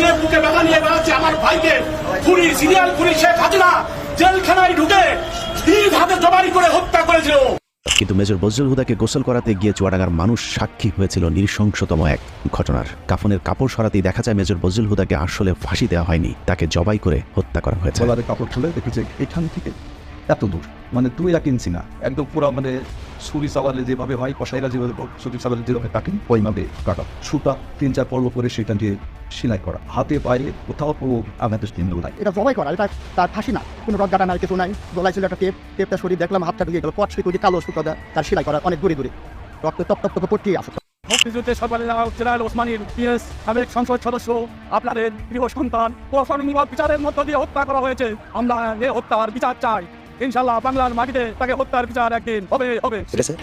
যে বুকে ব্যথা নিয়ে বেড়াচ্ছে আমার ভাইকে পুরি সিরিয়াল পুরি শেখ হাসিনা জেলখানায় ঢুকে নিজ হাতে জবাই করে হত্যা করেছিল। কিন্তু মেজর বজরুল হুদাকে গোসল করাতে গিয়ে চুয়াডাঙ্গার মানুষ সাক্ষী হয়েছিল নৃশংসতম এক ঘটনার। কাফনের কাপড় সরাতেই দেখা যায় মেজর বজরুল হুদাকে আসলে ফাঁসি দেওয়া হয়নি তাকে জবাই করে হত্যা করা হয়েছে। কাপড় খুলে দেখেছে এখান থেকে। এত দূর। মানে তুই আর কিনছি না। একদম পুরো মানে ছুরি চালালে যেভাবে হয় কষাইরা যেভাবে ছুরি চালালে যেভাবে কাটেন ওইভাবে কাটা। সুতা তিন চার পর্ব করে সেটা দিয়ে সেলাই করা। হাতে পায়ে কোথাও পুরো আঘাতের চিহ্ন নাই। এটা জবাই করা এটা তার ফাঁসি না। কোনো রক গাটা নাই কিছু নাই। গলায় ছিল একটা টেপ টেপটা সরিয়ে দেখলাম হাতটা ঢুকে গেল পট দিয়ে কালো সুতো দেয় তার সেলাই করা অনেক দূরে দূরে। রক্ত তপ তপ তপ পট্টি আছে মুক্তিযুদ্ধের সর্বাধিনায়ক জেনারেল ওসমানীর পিএস সাবেক সংসদ সদস্য আপনাদের প্রিয় সন্তান বিচারের মধ্য দিয়ে হত্যা করা হয়েছে। আমরা এ হত্যার বিচার চাই। ইনশাল্লাহ বাংলার মাটিতে তাকে হত্যার বিচার একদিন হবে হবে।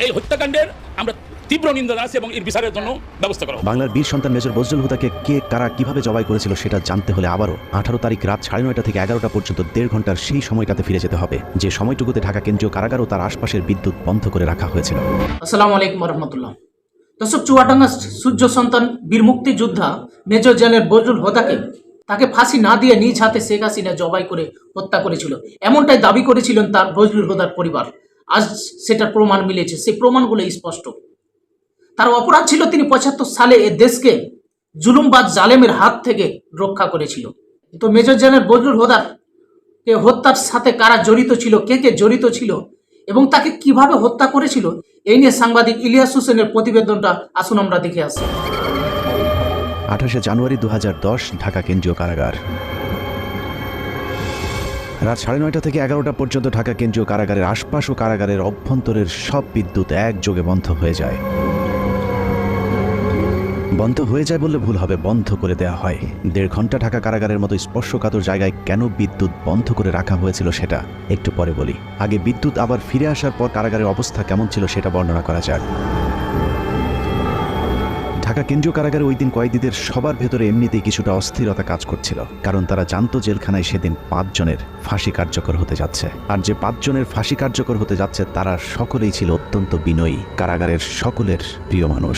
এই হত্যাকাণ্ডের আমরা তীব্র নিন্দা জানাচ্ছি এবং এর বিচারের জন্য ব্যবস্থা করা বাংলার বীর সন্তান মেজর বজরুল হুদাকে কে কারা কীভাবে জবাই করেছিল সেটা জানতে হলে আবারও আঠারো তারিখ রাত সাড়ে নয়টা থেকে এগারোটা পর্যন্ত দেড় ঘণ্টার সেই সময়টাতে ফিরে যেতে হবে যে সময়টুকুতে ঢাকা কেন্দ্রীয় কারাগার ও তার আশপাশের বিদ্যুৎ বন্ধ করে রাখা হয়েছিল। আসসালামু আলাইকুম রহমতুল্লাহ। দর্শক চুয়াডাঙ্গা সূর্য সন্তান বীর মুক্তিযোদ্ধা মেজর জেনারেল বজরুল হোদাকে তাকে ফাঁসি না দিয়ে নিজ হাতে শেখ হাসিনা জবাই করে হত্যা করেছিল। এমনটাই দাবি করেছিলেন তার বজরুল হোদার পরিবার। আজ সেটার প্রমাণ মিলেছে। সেই প্রমাণগুলো স্পষ্ট। তার অপরাধ ছিল তিনি পঁচাত্তর সালে এ দেশকে জুলুমবাদ জালেমের হাত থেকে রক্ষা করেছিল। তো মেজর জেনারেল বজরুল হোদার কে হত্যার সাথে কারা জড়িত ছিল, কে কে জড়িত ছিল এবং তাকে কীভাবে হত্যা করেছিল, এই নিয়ে সাংবাদিক ইলিয়াস হোসেনের প্রতিবেদনটা আসুন আমরা দেখে আসি। আঠাশে জানুয়ারি দু হাজার দশ, ঢাকা কেন্দ্রীয় কারাগার। রাত সাড়ে নয়টা থেকে এগারোটা পর্যন্ত ঢাকা কেন্দ্রীয় কারাগারের আশপাশ ও কারাগারের অভ্যন্তরের সব বিদ্যুৎ একযোগে বন্ধ হয়ে যায়। বন্ধ হয়ে যায় বললে ভুল হবে, বন্ধ করে দেওয়া হয়। দেড় ঘণ্টা ঢাকা কারাগারের মতো স্পর্শকাতর জায়গায় কেন বিদ্যুৎ বন্ধ করে রাখা হয়েছিল সেটা একটু পরে বলি। আগে বিদ্যুৎ আবার ফিরে আসার পর কারাগারের অবস্থা কেমন ছিল সেটা বর্ণনা করা যাক। ঢাকা কেন্দ্রীয় কারাগারে ওই দিন কয়েদিদের সবার ভেতরে এমনিতেই কিছুটা অস্থিরতা কাজ করছিল, কারণ তারা জানত জেলখানায় সেদিন পাঁচজনের ফাঁসি কার্যকর হতে যাচ্ছে। আর যে পাঁচজনের ফাঁসি কার্যকর হতে যাচ্ছে, তারা সকলেই ছিল অত্যন্ত বিনয়ী, কারাগারের সকলের প্রিয় মানুষ।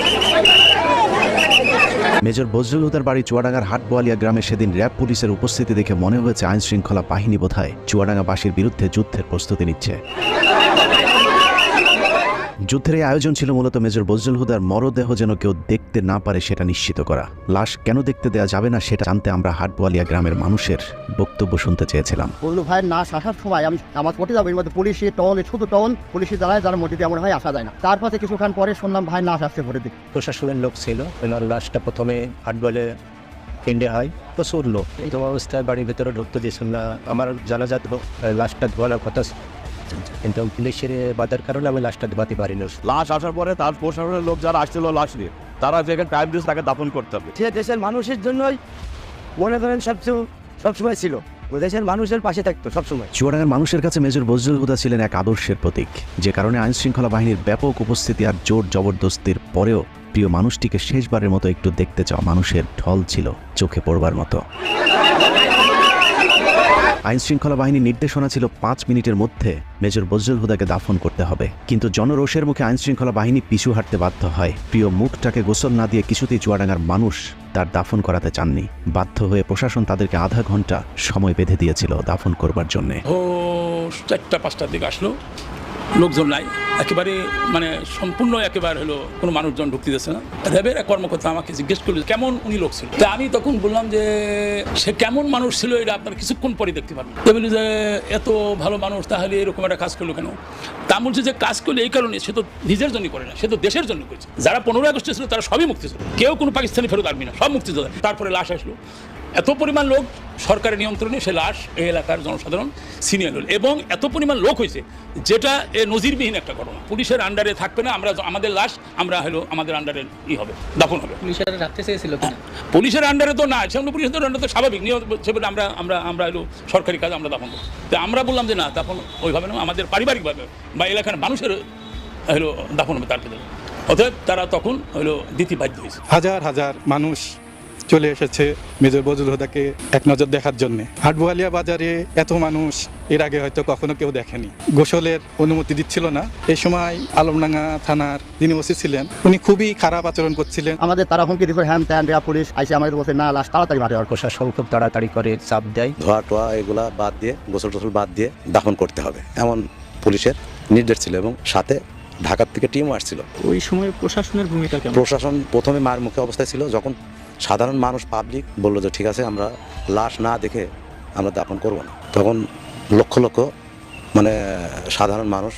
মেজর বজরুল হুদার বাড়ি চুয়াডাঙ্গার হাটবোয়ালিয়া গ্রামে সেদিন র্যাব পুলিশের উপস্থিতি দেখে মনে হয়েছে আইনশৃঙ্খলা বাহিনী বোধহয় চুয়াডাঙ্গাবাসীর বিরুদ্ধে যুদ্ধের প্রস্তুতি নিচ্ছে। যুদ্ধের এই আয়োজন ছিল মূলত মেজর বজরুল হুদার মরদেহ যেন কেউ দেখতে না পারে সেটা নিশ্চিত করা। লাশ কেন দেখতে দেওয়া যাবে না সেটা জানতে আমরা হাটবোয়ালিয়া গ্রামের মানুষের বক্তব্য শুনতে চেয়েছিলাম। বলল ভাই না আসার সময় আমি আমার পটে যাব এর মধ্যে পুলিশি টন শুধু টন পুলিশি দাঁড়ায় যার মধ্যে দিয়ে এমন হয় আসা যায় না। তারপরে কিছুক্ষণ পরে শুনলাম ভাই না আসছে ভোরের দিকে। প্রশাসনের লোক ছিল ওনার লাশটা প্রথমে হাট বলে কেন্দ্রে হয় প্রচুর লোক। এই অবস্থায় বাড়ির ভেতরে ঢুকতে দিয়েছিল না। আমার জানাজা ধো- লাশটা ধোয়ানোর কথা। কিন্তু পুলিশের বাধার কারণে আমি লাশটা ধোয়াতে পারিনি। লাশ আসার পরে তার প্রশাসনের লোক যারা আসছিল লাশ নিয়ে তারা যেখানে টাইম দিয়েছে তাকে দাফন করতে হবে। সে দেশের মানুষের জন্যই মনে করেন সবসময় সবসময় ছিল। দেশের মানুষের পাশে থাকতো সবসময়। চুয়াডাঙ্গার মানুষের কাছে মেজর বজরুল হুদা ছিলেন এক আদর্শের প্রতীক। যে কারণে আইন শৃঙ্খলা বাহিনীর ব্যাপক উপস্থিতি আর জোর জবরদস্তির পরেও প্রিয় মানুষটিকে শেষবারের মতো একটু দেখতে চাওয়া মানুষের ঢল ছিল চোখে পড়বার মতো। আইন শৃঙ্খলা বাহিনীর নির্দেশনা ছিল পাঁচ মিনিটের মধ্যে মেজর বজরুল হুদাকে দাফন করতে হবে। কিন্তু জনরোষের মুখে আইন শৃঙ্খলা বাহিনী পিছু হাঁটতে বাধ্য হয়। প্রিয় মুখটাকে গোসল না দিয়ে কিছুতেই চুয়াডাঙ্গার মানুষ তার দাফন করাতে চাননি। বাধ্য হয়ে প্রশাসন তাদেরকে আধা ঘণ্টা সময় বেঁধে দিয়েছিল দাফন করবার জন্যে। চারটা, পাঁচটার দিকে আসলো। লোকজন নাই। একেবারে মানে সম্পূর্ণ একেবারে হলো কোনো মানুষজন ঢুকতে দিচ্ছে না। র্যাবের এক কর্মকর্তা আমাকে জিজ্ঞেস করল কেমন উনি লোক ছিল? তা আমি তখন বললাম যে, সে কেমন মানুষ ছিল এটা আপনার কিছুক্ষণ পরে দেখতে পারবেন। তো বলি যে, এত ভালো মানুষ, তাহলে এরকম একটা কাজ করল কেন? তা বলছে যে, কাজ করলে এই কারণে সে তো নিজের জন্য করে না, সে তো দেশের জন্য করেছে। যারা পনেরোই আগস্টে ছিল, তারা সবই মুক্তি ছিল কেউ কোনো পাকিস্তানি ফেরত আসবি না, সব মুক্তি তারপরে লাশ আসলো। এত পরিমাণ লোক সরকারের নিয়ন্ত্রণে সে লাশ এই এলাকার জনসাধারণ সিনিয়র হল এবং এত পরিমাণ লোক হয়েছে যেটা এ নজিরবিহীন একটা ঘটনা। পুলিশের আন্ডারে থাকবে না আমরা আমাদের লাশ আমরা হলো আমাদের আন্ডারে ই হবে দাফন হবে। পুলিশের রাখতে চেয়েছিল পুলিশের আন্ডারে তো না সেগুলো পুলিশের আন্ডারে তো স্বাভাবিক। নিয়ম সেভাবে আমরা আমরা আমরা হলো সরকারি কাজ আমরা দাফন করব। তো আমরা বললাম যে না দাফন ওইভাবে না আমাদের পারিবারিকভাবে বা এলাকার মানুষের হলো দাফন হবে তার ভিতরে। অতএব তারা তখন হলো দিতে বাধ্য হয়েছে। হাজার হাজার মানুষ চলে এসেছে মেজর বজুল হুদাকে এক নজর দেখার জন্য। হাটবুয়ালিয়া বাজারে এত মানুষ এর আগে হয়তো কখনো কেউ দেখেনি। গোসলের অনুমতি দিচ্ছিল না। এই সময় আলমডাঙ্গা থানার যিনি ওসি ছিলেন উনি খুবই খারাপ আচরণ করছিলেন। আমাদের তারা হুমকি দিচ্ছে হ্যান ত্যান রেয়া পুলিশ আইসে আমাদের বলছে না লাশ তাড়াতাড়ি মারে আর প্রশাসন খুব তাড়াতাড়ি করে চাপ দেয়। ধোয়া টোয়া এগুলা বাদ দিয়ে গোসল টোসল বাদ দিয়ে দাফন করতে হবে এমন পুলিশের নির্দেশ ছিল এবং সাথে ঢাকার থেকে টিমও আসছিল। ওই সময় প্রশাসনের ভূমিকা প্রশাসন প্রথমে মার মুখে অবস্থায় ছিল যখন সাধারণ মানুষ পাবলিক বলল যে, ঠিক আছে, আমরা লাশ না দেখে আমরা দাপন করব না। তখন লক্ষ লক্ষ মানে সাধারণ মানুষ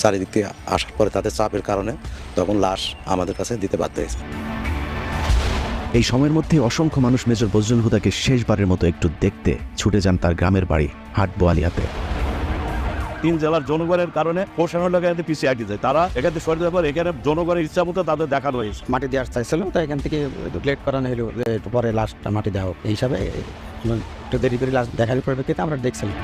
চারিদিক থেকে আসার পরে তাদের চাপের কারণে তখন লাশ আমাদের কাছে দিতে বাধ্য হয়েছে। এই সময়ের মধ্যে অসংখ্য মানুষ মেজর বজরুল হুদাকে শেষবারের মতো একটু দেখতে ছুটে যান তার গ্রামের বাড়ি হাট বোয়ালিয়াতে তিন জেলার জনগণের কারণে প্রশাসন এলাকাতে পিছিয়ে আটকে যায়। তারা এখানে সরে পর এখানে জনগণের ইচ্ছা মতো তাদের দেখানো হয়েছে। মাটি দেওয়ার চাইছিল তো এখান থেকে লেট করানো হলো পরে লাস্টটা মাটি দেওয়া এই হিসাবে একটু দেরি করে লাস্ট দেখার পরিপ্রেক্ষিতে আমরা দেখছিলাম।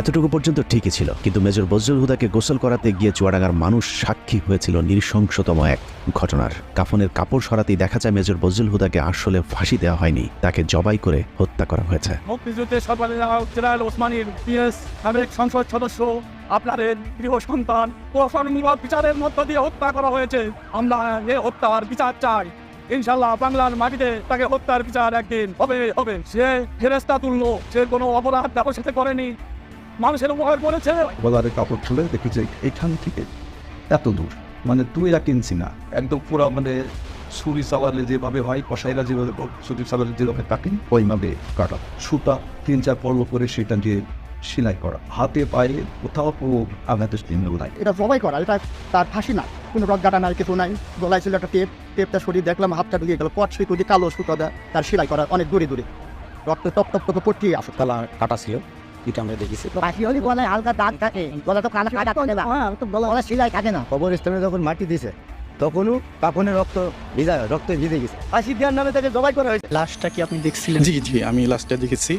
এতটুকু পর্যন্ত ঠিকই ছিল, কিন্তু মেজর বজরুল হুদাকে গোসল করাতে গিয়ে চুয়াডাঙ্গার মানুষ সাক্ষী হয়েছিল নৃশংসতম এক ঘটনার। কাফনের কাপড় সরাতেই দেখা যায় মেজর বজরুল হুদাকে আসলে ফাঁসি দেওয়া হয়নি, তাকে জবাই করে হত্যা করা হয়েছে। সংসদ সদস্য, আপনাদের গৃহ সন্তান বিচারের মধ্য দিয়ে হত্যা করা হয়েছে। আমরা এ হত্যার বিচার চাই। ইনশাল্লাহ বাংলার মাটিতে তাকে হত্যার বিচার একদিন হবে হবে। সে ফেরেস্তা তুললো সে কোনো অপরাধ সাথে করেনি। মানুষের উপকার করেছে। গলারে কাপড় খুলে দেখি যে এখান থেকে এত দূর মানে তুই এরা কিনছি না। একদম পুরো মানে ছুরি চালালে যেভাবে হয় কষাইরা যেভাবে ছুরি চালালে যেভাবে কাটে ওইভাবে কাটা। সুতা তিন চার পর্ব করে সেটা দিয়ে সেলাই করা। হাতে পায়ে কোথাও কোনো আঘাতের চিহ্ন নাই। এটা জবাই করা এটা তার ফাঁসি না। কোনো রজ্জাটা নাই কিছু নাই। গলায় ছিল একটা টেপ টেপটা শরীর দেখলাম হাতটা ঢুকে গেল পট সুই দিয়ে কালো সুতো দেয় তার সেলাই করা অনেক দূরে দূরে। রক্ত টপ টপ টপ পড়তেই আসে। তালা কাটা ছিল। এটা আমরা দেখেছি। পাখি হলে গলায় হালকা দাগ থাকে গলা তো কানা কাটা তো গলা থাকে না। কবরস্থানে যখন মাটি দিছে তখনও কাপনে রক্ত ভিজা রক্ত ভিজে গেছে। ফাঁসি দেওয়ার নামে তাকে জবাই করা হয়েছে। লাশটা কি আপনি দেখছিলেন? জি জি আমি লাশটা দেখেছি?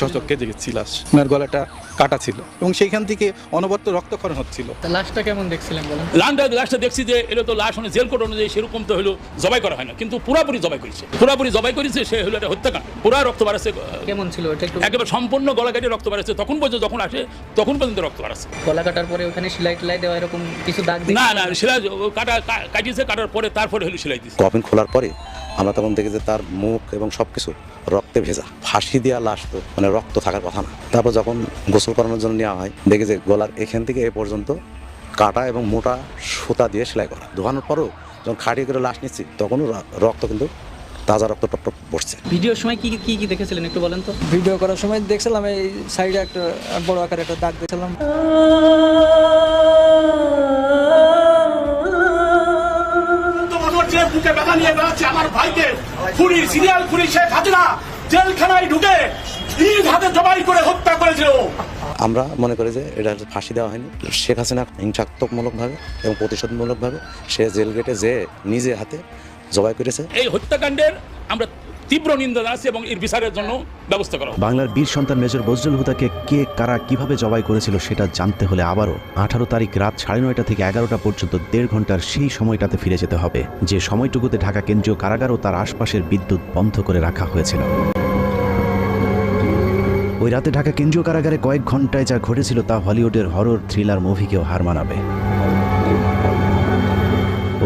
চচককে দেখেছি লাশ। ওনার গলাটা কাটা ছিল এবং সেইখান থেকে অনবরত রক্তক্ষরণ হচ্ছিল। তা লাশটা কেমন দেখছিলেন বলেন? লাশটা লাশটা দেখছি যে এটা তো লাশ মানে জেল কোড অনুযায়ী সেরকম তো হলো জবাই করা হয় না। কিন্তু পুরাপুরি জবাই করেছে। পুরাপুরি জবাই করেছে সে হলো একটা হত্যাকাণ্ড। পুরা রক্ত বাড়াচ্ছে কেমন ছিল এটা একটু একেবারে সম্পূর্ণ গলা কেটে রক্ত বাড়াচ্ছে তখন পর্যন্ত যখন আসে তখন পর্যন্ত রক্ত বাড়াচ্ছে গলা কাটার পরে ওখানে সেলাই টেলাই দেওয়া এরকম কিছু দাগ না না সেলাই কাটা কাটিয়েছে কাটার পরে তারপরে হলো সেলাই দিচ্ছে কফিন খোলার পরে আমরা তখন দেখি যে তার মুখ এবং সব কিছু রক্তে ভেজা। ফাঁসি দেওয়া লাশ তো মানে রক্ত থাকার কথা না। তারপর যখন গোসল করানোর জন্য নেওয়া হয় দেখি যে গলার এখান থেকে এ পর্যন্ত কাটা এবং মোটা সুতা দিয়ে সেলাই করা। ধোয়ানোর পরও যখন খাটিয়ে করে লাশ নিচ্ছি তখনও রক্ত কিন্তু তাজা রক্ত টপ টপ পড়ছে ভিডিওর সময় কি কি কি দেখেছিলেন একটু বলেন তো? ভিডিও করার সময় দেখছিলাম এই সাইডে একটা বড় আকারে একটা দাগ দেখছিলাম। বুকে ব্যথা নিয়ে বেড়াচ্ছে আমার ভাইকে। খুনির সিরিয়াল খুনি শেখ হাসিনা জেলখানায় ঢুকে নিজ হাতে জবাই করে হত্যা করেছিল। আমরা মনে করি যে এটা হচ্ছে ফাঁসি দেওয়া হয়নি। শেখ হাসিনা হিংসাত্মকমূলকভাবে এবং প্রতিশোধমূলকভাবে সে জেল গেটে যে নিজে হাতে জবাই করেছে। এই হত্যাকাণ্ডের আমরা তীব্র নিন্দা জানাচ্ছি এবং এর বিচারের জন্য ব্যবস্থা করা বাংলার বীর সন্তান মেজর বজরুল হুদাকে কে, কারা, কীভাবে জবাই করেছিল সেটা জানতে হলে আবারও আঠারো তারিখ রাত সাড়ে নয়টা থেকে এগারোটা পর্যন্ত দেড় ঘণ্টার সেই সময়টাতে ফিরে যেতে হবে। যে সময়টুকুতে ঢাকা কেন্দ্রীয় কারাগার ও তার আশপাশের বিদ্যুৎ বন্ধ করে রাখা হয়েছিল। ওই রাতে ঢাকা কেন্দ্রীয় কারাগারে কয়েক ঘন্টায় যা ঘটেছিল তা হলিউডের হরর থ্রিলার মুভিকেও হার মানাবে।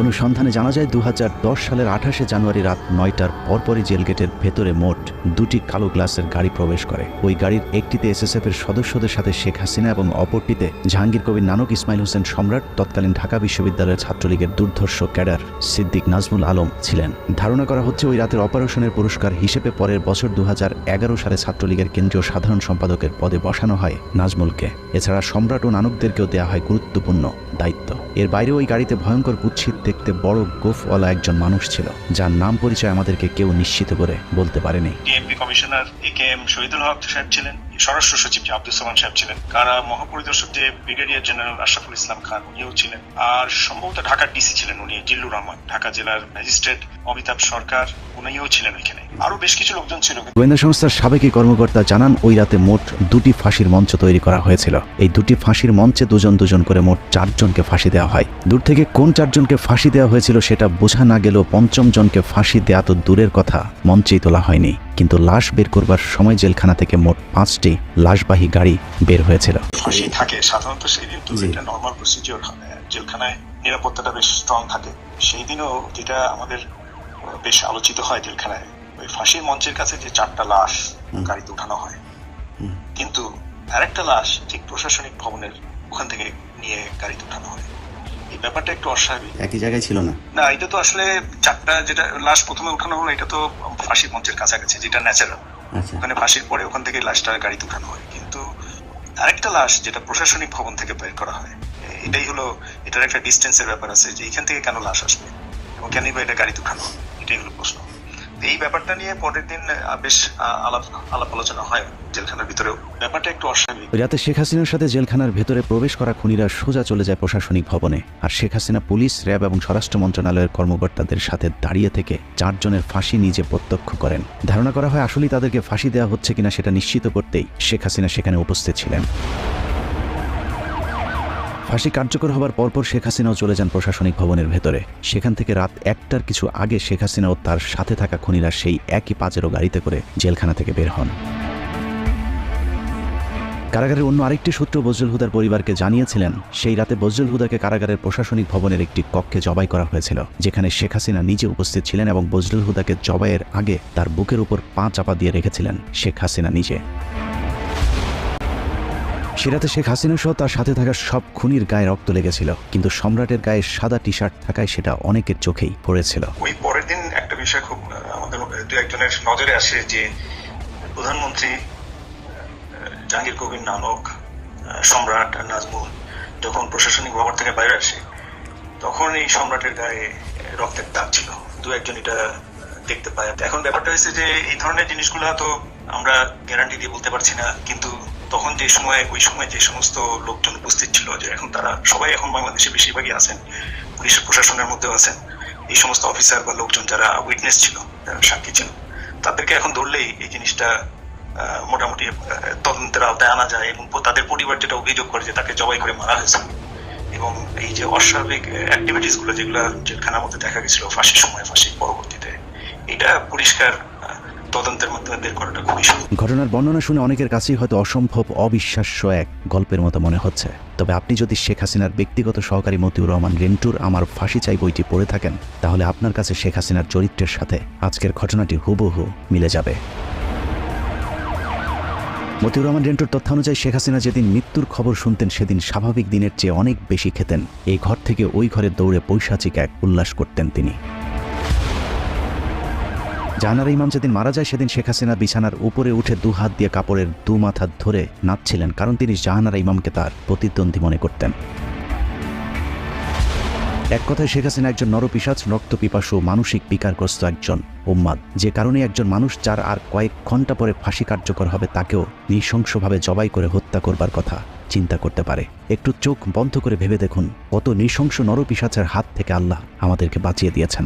অনুসন্ধানে জানা যায় দু হাজার দশ সালের আঠাশে জানুয়ারি রাত নয়টার পরপরই জেলগেটের ভেতরে মোট দুটি কালো গ্লাসের গাড়ি প্রবেশ করে। ওই গাড়ির একটিতে এসএসএফ এর সদস্যদের সাথে শেখ হাসিনা এবং অপরটিতে জাহাঙ্গীর কবির নানক, ইসমাইল হোসেন সম্রাট, তৎকালীন ঢাকা বিশ্ববিদ্যালয়ের ছাত্রলীগের দুর্ধর্ষ ক্যাডার সিদ্দিক নাজমুল আলম ছিলেন। ধারণা করা হচ্ছে, ওই রাতের অপারেশনের পুরস্কার হিসেবে পরের বছর দু হাজার এগারো সালে ছাত্রলীগের কেন্দ্রীয় সাধারণ সম্পাদকের পদে বসানো হয় নাজমুলকে। এছাড়া সম্রাট ও নানকদেরকেও দেওয়া হয় গুরুত্বপূর্ণ দায়িত্ব। এর বাইরে ওই গাড়িতে ভয়ঙ্কর কুৎসিত দেখতে বড় গোফওয়ালা একজন মানুষ ছিল, যার নাম পরিচয় আমাদেরকে কেউ নিশ্চিত করে বলতে পারেনি। Commissioner, A K M Shahidul Haque সাহেব ছিলেন। স্বরাষ্ট্র সচিব যে আব্দুল সালাম সাহেব ছিলেন, কারা মহাপরিদর্শক যে ব্রিগেডিয়ার জেনারেল আশরাফুল ইসলাম খান, উনিও ছিলেন। আর সম্ভবত ঢাকার ডিসি ছিলেন উনি, জিল্লুর রহমান, ঢাকা জেলার ম্যাজিস্ট্রেট অমিতাভ সরকার, উনিও ছিলেন ওইখানে আরও বেশ কিছু লোকজন ছিল। গোয়েন্দা সংস্থার সাবেকি কর্মকর্তা জানান, ওই রাতে মোট দুটি ফাঁসির মঞ্চ তৈরি করা হয়েছিল। এই দুটি ফাঁসির মঞ্চে দুজন দুজন করে মোট চারজনকে ফাঁসি দেওয়া হয়। দূর থেকে কোন চারজনকে ফাঁসি দেওয়া হয়েছিল সেটা বোঝা না গেলেও পঞ্চম জনকে ফাঁসি দেওয়া তো দূরের কথা, মঞ্চেই তোলা হয়নি। কিন্তু লাশ বের করবার সময় জেলখানা থেকে মোট পাঁচটি লাশবাহী গাড়ি বের হয়েছিল। ফাঁসি থাকে। সাধারণত সেই দিন তো এটা নর্মাল প্রসিজিওর জেলখানায় নিরাপত্তাটা বেশ স্ট্রং থাকে। সেই দিনও যেটা আমাদের বেশ আলোচিত হয় জেলখানায় ওই ফাঁসির মঞ্চের কাছে যে চারটা লাশ গাড়িতে উঠানো হয়। কিন্তু আরেকটা লাশ ঠিক প্রশাসনিক ভবনের ওখান থেকে নিয়ে গাড়িতে উঠানো হয়। ব্যাপারটা একটু অস্বাভাবিক। একই জায়গায় ছিল না? না এটা তো আসলে চারটা যেটা লাশ প্রথমে উঠানো হলো এটা তো ফাঁসির মঞ্চের কাছাকাছি যেটা ন্যাচারাল আচ্ছা। ওখানে ফাঁসির পরে ওখান থেকে লাশটা গাড়িতে উঠানো হয়। কিন্তু আরেকটা লাশ যেটা প্রশাসনিক ভবন থেকে বের করা হয় এটাই হলো এটার একটা ডিস্টেন্সের ব্যাপার আছে যে এখান থেকে কেন লাশ আসবে? এবং কেনই বা এটা গাড়িতে উঠানো এটাই হলো প্রশ্ন। এই ব্যাপারটা নিয়ে পরের দিন বেশ আলাপ আলাপ আলোচনা হয় জেলখানার ভিতরেও। ব্যাপারটা একটু অস্বাভাবিক। রাতে শেখ হাসিনার সাথে জেলখানার ভেতরে প্রবেশ করা খুনিরা সোজা চলে যায় প্রশাসনিক ভবনে। আর শেখ হাসিনা পুলিশ, র্যাব এবং স্বরাষ্ট্র মন্ত্রণালয়ের কর্মকর্তাদের সাথে দাঁড়িয়ে থেকে চারজনের ফাঁসি নিজে প্রত্যক্ষ করেন। ধারণা করা হয় আসলেই তাদেরকে ফাঁসি দেওয়া হচ্ছে কিনা সেটা নিশ্চিত করতেই শেখ হাসিনা সেখানে উপস্থিত ছিলেন। ফাঁসি কার্যকর হবার পরপর শেখ হাসিনাও চলে যান প্রশাসনিক ভবনের ভেতরে। সেখান থেকে রাত একটার কিছু আগে শেখ হাসিনা ও তার সাথে থাকা খুনিরা সেই একই পাজেরো গাড়িতে করে জেলখানা থেকে বের হন। কারাগারের অন্য আরেকটি সূত্র বজরুল হুদার পরিবারকে জানিয়েছিলেন, সেই রাতে বজরুল হুদাকে কারাগারের প্রশাসনিক ভবনের একটি কক্ষে জবাই করা হয়েছিল, যেখানে শেখ হাসিনা নিজে উপস্থিত ছিলেন এবং বজরুল হুদাকে জবাইয়ের আগে তার বুকের উপর পা চাপা দিয়ে রেখেছিলেন শেখ হাসিনা নিজে। সে রাতে শেখ হাসিনা সহ তার সাথে থাকা সব খুনির গায়ে রক্ত লেগেছিল, কিন্তু সম্রাটের গায়ে সাদা টি শার্ট থাকায় সেটা অনেকের চোখেই পড়েছিল। ওই পরের দিন একটা বিষয় খুব আমাদের দু একজনের নজরে আসে যে, প্রধানমন্ত্রী জাহাঙ্গীর কবির নানক সম্রাট নাজমুল যখন প্রশাসনিক ভবন থেকে বাইরে আসে, তখন এই সম্রাটের গায়ে রক্তের দাগ ছিল। দু একজন এটা দেখতে পায়। এখন ব্যাপারটা হয়েছে যে, এই ধরনের জিনিসগুলো তো আমরা গ্যারান্টি দিয়ে বলতে পারছি না, কিন্তু তখন যে সময়, ওই সময় যে সমস্ত লোকজন উপস্থিত ছিল, যে এখন তারা সবাই এখন বাংলাদেশে বেশিরভাগই আছেন পুলিশ প্রশাসনের মধ্যেও আছেন, এই সমস্ত অফিসার বা লোকজন যারা উইটনেস ছিল, যারা সাক্ষী ছিল, তাদেরকে এখন ধরলেই এই জিনিসটা মোটামুটি তদন্তের আওতায় আনা যায় এবং তাদের পরিবার যেটা অভিযোগ করে যে তাকে জবাই করে মারা হয়েছে এবং এই যে অস্বাভাবিক অ্যাক্টিভিটিসগুলো যেগুলো জেলখানার মধ্যে দেখা গেছিল ফাঁসির সময়, ফাঁসির পরবর্তীতে, এটা পরিষ্কার তদন্তের মাধ্যমে বের করাটা খুবই ঘটনার বর্ণনা শুনে অনেকের কাছেই হয়তো অসম্ভব অবিশ্বাস্য এক গল্পের মতো মনে হচ্ছে। তবে আপনি যদি শেখ হাসিনার ব্যক্তিগত সহকারী মতিউর রহমান রেন্টুর আমার ফাঁসি চাই বইটি পড়ে থাকেন, তাহলে আপনার কাছে শেখ হাসিনার চরিত্রের সাথে আজকের ঘটনাটি হুবহু মিলে যাবে। মতিউর রহমান রেন্টুর তথ্যানুযায়ী শেখ হাসিনা যেদিন মৃত্যুর খবর শুনতেন, সেদিন স্বাভাবিক দিনের চেয়ে অনেক বেশি খেতেন। এই ঘর থেকে ওই ঘরে দৌড়ে পৈশাচিক এক উল্লাস করতেন তিনি। জাহানারা ইমাম যেদিন মারা যায়, সেদিন শেখ হাসিনা বিছানার উপরে উঠে দু হাত দিয়ে কাপড়ের দু মাথা ধরে নাচছিলেন, কারণ তিনি জাহানারা ইমামকে তার প্রতিদ্বন্দ্বী মনে করতেন। এক কথায় শেখ হাসিনা একজন নরপিসাচ রক্ত পিপাসু মানসিক বিকারগ্রস্ত একজন উম্মাদ। যে কারণে একজন মানুষ যার আর কয়েক ঘণ্টা পরে ফাঁসি কার্যকর হবে, তাকেও নৃশংসভাবে জবাই করে হত্যা করবার কথা। চিন্তা করতে পারে। একটু চোখ বন্ধ করে ভেবে দেখুন কত নৃশংস নরপিসাচের হাত থেকে আল্লাহ আমাদেরকে বাঁচিয়ে দিয়েছেন।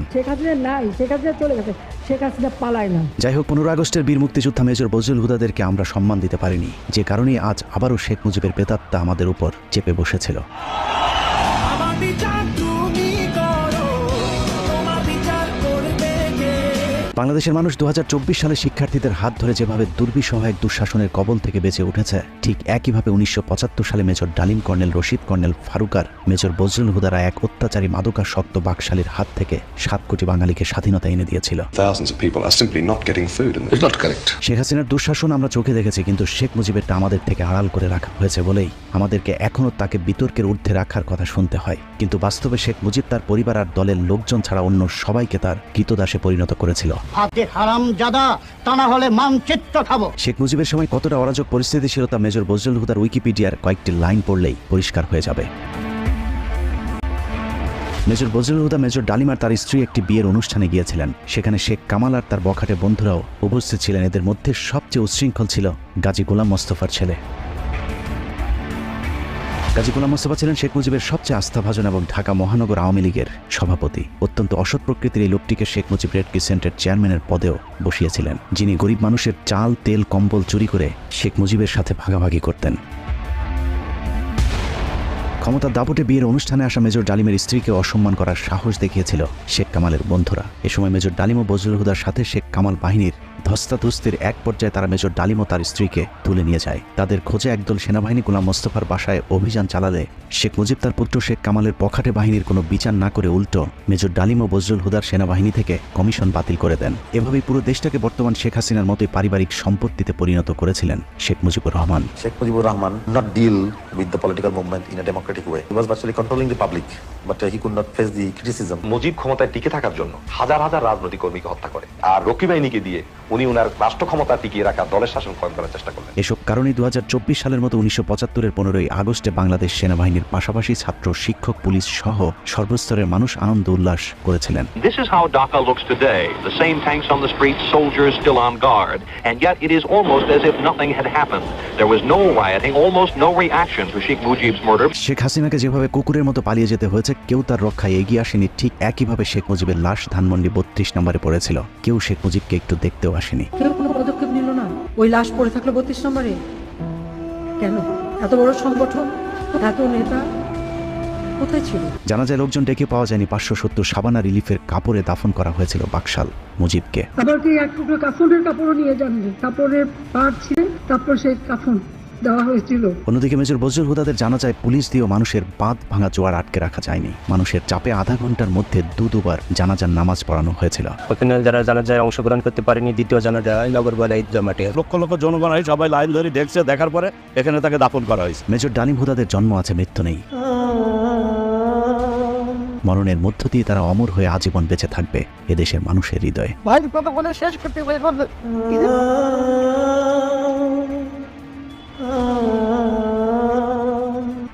যাই হোক পনেরো আগস্টের বীর মুক্তিযোদ্ধা মেজর বজরুল হুদাদেরকে আমরা সম্মান দিতে পারিনি। যে কারণে আজ আবারও শেখ মুজিবের প্রেতাত্মা আমাদের উপর চেপে বসেছিল। বাংলাদেশের মানুষ দু হাজার চব্বিশ সালে শিক্ষার্থীদের হাত ধরে যেভাবে দুর্বিষহ এক দুঃশাসনের কবল থেকে বেঁচে উঠেছে ঠিক একইভাবে উনিশশো পঁচাত্তর সালে major Dalim colonel Rashid colonel ফারুকার major Bazrul হুদারা এক অত্যাচারী মাদকাসক্ত বাকশালীর হাত থেকে সাত কোটি বাঙালিকে স্বাধীনতা এনে দিয়েছিল. শেখ হাসিনার দুঃশাসন আমরা চোখে দেখেছি কিন্তু শেখ মুজিবেরটা আমাদের থেকে আড়াল করে রাখা হয়েছে বলেই আমাদেরকে এখনও তাকে বিতর্কের ঊর্ধ্বে রাখার কথা শুনতে হয়। কিন্তু বাস্তবে শেখ মুজিব তার পরিবার আর দলের লোকজন ছাড়া অন্য সবাইকে তার কৃতদাসে পরিণত করেছিল। শেখ মুজিবের সময় কতটা অরাজক পরিস্থিতি ছিল তা মেজর বজরুল হুদার উইকিপিডিয়ার কয়েকটি লাইন পড়লেই পরিষ্কার হয়ে যাবে। মেজর বজরুল হুদা, মেজর ডালিমার তার স্ত্রী একটি বিয়ের অনুষ্ঠানে গিয়েছিলেন। সেখানে শেখ কামাল আর তার বখাটে বন্ধুরাও উপস্থিত ছিলেন। এদের মধ্যে সবচেয়ে উচ্ছৃঙ্খল ছিল গাজী গোলাম মোস্তফার ছেলে। গাজী গোলাম মোস্তফা ছিলেন শেখ মুজিবের সবচেয়ে আস্থাভাজন এবং ঢাকা মহানগর আওয়ামী লীগের সভাপতি। অত্যন্ত অসৎ প্রকৃতির এই লোকটিকে শেখ মুজিব রেড ক্রিসেন্টের চেয়ারম্যানের পদেও বসিয়েছিলেন, যিনি গরিব মানুষের চাল, তেল, কম্বল চুরি করে শেখ মুজিবের সাথে ভাগাভাগি করতেন। ক্ষমতার দাপটে বিয়ের অনুষ্ঠানে আসা মেজর ডালিমের স্ত্রীকে অসম্মান করার সাহস দেখিয়েছিল শেখ কামালের বন্ধুরা। এ সময় মেজর ডালিম ও বজরুল হুদার সাথে শেখ কামাল বাহিনীর ধস্তাধস্তির এক পর্যায়ে তারা মেজর ডালিম ও তার স্ত্রীকে তুলে নিয়ে যায়। তাদের খোঁজে একদল সেনাবাহিনী গোলাম মোস্তফার বাসায় অভিযান চালালে শেখ মুজিব তার পুত্র শেখ কামালের পখাটে বাহিনীর কোনো বিচার না করে উল্টো মেজর ডালিম ও বজরুল হুদার সেনাবাহিনী থেকে কমিশন বাতিল করে দেন। এভাবেই পুরো দেশটাকে বর্তমান শেখ হাসিনার মতোই পারিবারিক সম্পত্তিতে পরিণত করেছিলেন Sheikh Mujibur Rahman. Sheikh Mujibur Rahman, not deal with the political movement in a democratic way. He was virtually controlling the public, but uh, he could not face the criticism. Mujib ক্ষমতায় টিকে থাকার জন্য হাজার হাজার রাজনৈতিক কর্মীকে হত্যা করে আর রকি বাহিনীকে দিয়ে উনি উনার রাষ্ট্র ক্ষমতা টিকিয়ে রাখা দলের শাসন কায়েম করার চেষ্টা করলেন এসব কারণে দু হাজার চব্বিশ সালের মতো উনিশশো পঁচাত্তরের পনেরোই আগস্টে বাংলাদেশ সেনাবাহিনীর পাশাপাশি ছাত্র শিক্ষক পুলিশ সহ সর্বস্তরের মানুষ আনন্দ উল্লাস করেছিলেন This is how Dhaka looks today. The same tanks on the streets, soldiers still on guard. And yet it is almost as if nothing had happened. There was no rioting, almost no reaction to Sheikh Mujib's murder. Sheikh হাসিনাকে যেভাবে কুকুরের মতো পালিয়ে যেতে হয়েছে কেউ তার রক্ষায় এগিয়ে আসেনি ঠিক একইভাবে শেখ মুজিবের লাশ ধানমন্ডি বত্রিশ নম্বরে পড়েছিল কেউ শেখ মুজিবকে একটু দেখতেও আসেনি কেউ কোনো পদক্ষেপ নিল না? ওই লাশ পড়ে থাকল বত্রিশ নম্বরে? কেন? এত বড় সংগঠন? এত নেতা? কোথায় ছিল? জানা যায় লোকজন ডেকে পাওয়া যায়নি পাঁচশো সত্তর সাবানা রিলিফের কাপড়ে দাফন করা হয়েছিল বাকশাল মুজিবকে। আবার কি এক টুকরো কাফনের কাপড়ও নিয়ে যাননি? কাপড়ের পাট ছিলেন তারপর সেই কাফন দেওয়া হয়েছিল। অন্যদিকে মেজর বজরুল হুদাদের জানা যায় পুলিশ দিয়েও মানুষের বাঁধ ভাঙা জোয়ার আটকে রাখা যায়নি। মানুষের চাপে আধা ঘণ্টার মধ্যে দু দুবার জানাজার নামাজ পড়ানো হয়েছিল। ওখানে যারা জানা যায় অংশগ্রহণ করতে পারেনি দ্বিতীয় জানা যায় নগরবালা ঈদগাহ মাঠে লক্ষ লক্ষ জনগণ সবাই লাইন ধরে দেখছে দেখার পরে এখানে তাকে দাফন করা হয়েছে। মেজর ডালিম হুদাদের জন্ম আছে মৃত্যু নেই। মরণের মধ্য দিয়ে তারা অমর হয়ে আজীবন বেঁচে থাকবে এদেশের মানুষের হৃদয়ে। ভাই কথা বলে শেষ করতে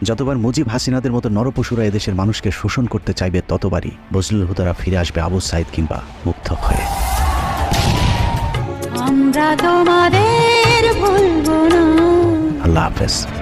যতবার মুজিব হাসিনাদের মতো নরপশুরা এদেশের মানুষকে শোষণ করতে চাইবে ততবারই বজলুল হুদারা ফিরে আসবে আবু সাইদ কিংবা মুগ্ধ হয়ে। আমরা তোমাদের ভুলব না। আল্লাহ হাফেজ।